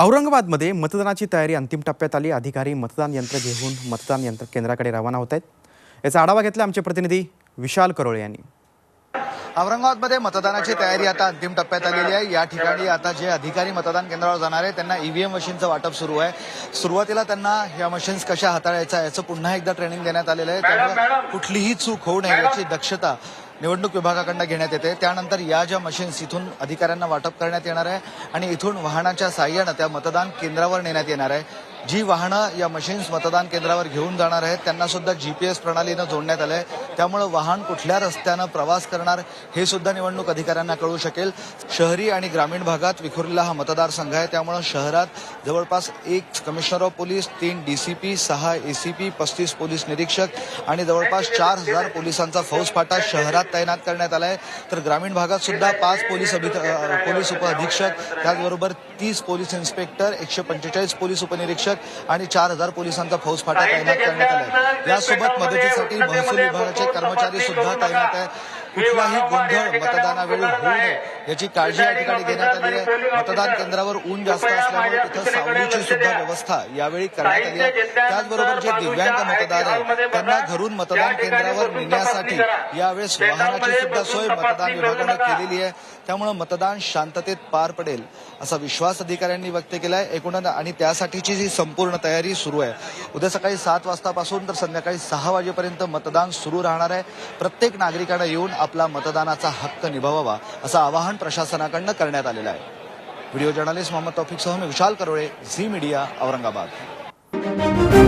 औरंगाबादमध्ये मतदानाची तयारी अंतिम टप्प्यात आली. अधिकारी मतदान यंत्र घेऊन मतदान यंत्र केंद्राकडे रवाना होत आहेत. याचा आढावा घेतला आमचे प्रतिनिधी विशाल करोळे यांनी. औरंगाबादमध्ये मतदानाची तयारी आता अंतिम टप्प्यात आलेली आहे. या ठिकाणी आता जे अधिकारी मतदान केंद्रावर जाणार आहे त्यांना ईव्हीएम मशीनचं वाटप सुरू आहे. सुरुवातीला त्यांना या मशीन्स कशा हाताळायच्या याचं पुन्हा एकदा ट्रेनिंग देण्यात आलेलं आहे. त्यामुळे कुठलीही चूक होऊ नये याची दक्षता निवडणूक विभागाकडनं घेण्यात येते. त्यानंतर या ज्या मशीन्स इथून अधिकाऱ्यांना वाटप करण्यात येणार आहे आणि इथून वाहनाच्या साह्यानं त्या मतदान केंद्रावर नेण्यात येणार आहे. जी वाहनं या मशीन्स मतदान केंद्रावर घेऊन जाणार आहेत त्यांना सुद्धा जीपीएस प्रणालीनं जोडण्यात आलंय. त्यामुळे वाहन कुठल्या रस्त्यानं प्रवास करणार हे सुद्धा निवडणूक अधिकाऱ्यांना कळू शकेल. शहरी आणि ग्रामीण भागात विखुरलेला हा मतदारसंघ आहे. त्यामुळे शहरात जवळपास एक कमिशनर ऑफ पोलीस तीन डीसीपी सहा एसीपी पस्तीस पोलीस निरीक्षक आणि जवळपास चार हजार पोलिसांचा फौजफाटा शहरात तैनात करण्यात आलाय. तर ग्रामीण भागात सुद्धा पाच पोलीस अभि पोलीस उपअधीक्षक त्याचबरोबर तीस पोलीस इन्स्पेक्टर एकशे पंचेचाळीस पोलीस उपनिरीक्षक आणि चार हजार पोलिसांचा फौजफाटा तैनात करण्यात आलाय. यासोबत मदतीसाठी महसूल विभागाचे कर्मचारी सुद्धा तैनात आहे. कुठलाही गोंधळ मतदानावेळी होऊ नये. याची काळजी या ठिकाणी घेण्यात आली आहे. मतदान केंद्रावर ऊन जास्त असल्यामुळे तिथं सावलीची सुद्धा व्यवस्था यावेळी करण्यात आली आहे. त्याचबरोबर जे दिव्यांग मतदार आहेत त्यांना घरून मतदान केंद्रावर नेण्यासाठी यावेळेस वाहनाची सुद्धा सोय मतदान विभागानं केलेली आहे. त्यामुळे मतदान शांततेत पार पडेल असा विश्वास अधिकाऱ्यांनी व्यक्त केलाय. एकूणच आणि त्यासाठीची जी संपूर्ण तयारी सुरू आहे. उद्या सकाळी सात वाजतापासून तर संध्याकाळी सहा वाजेपर्यंत मतदान सुरू राहणार आहे. प्रत्येक नागरिकानं येऊन आपला मतदानाचा हक्क निभावावा असं आवाहन प्रशासनाकडनं करण्यात आलेलं आहे. व्हिडिओ जर्नलिस्ट मोहम्मद तौफिकसह मी विशाल करोळे झी मीडिया औरंगाबाद.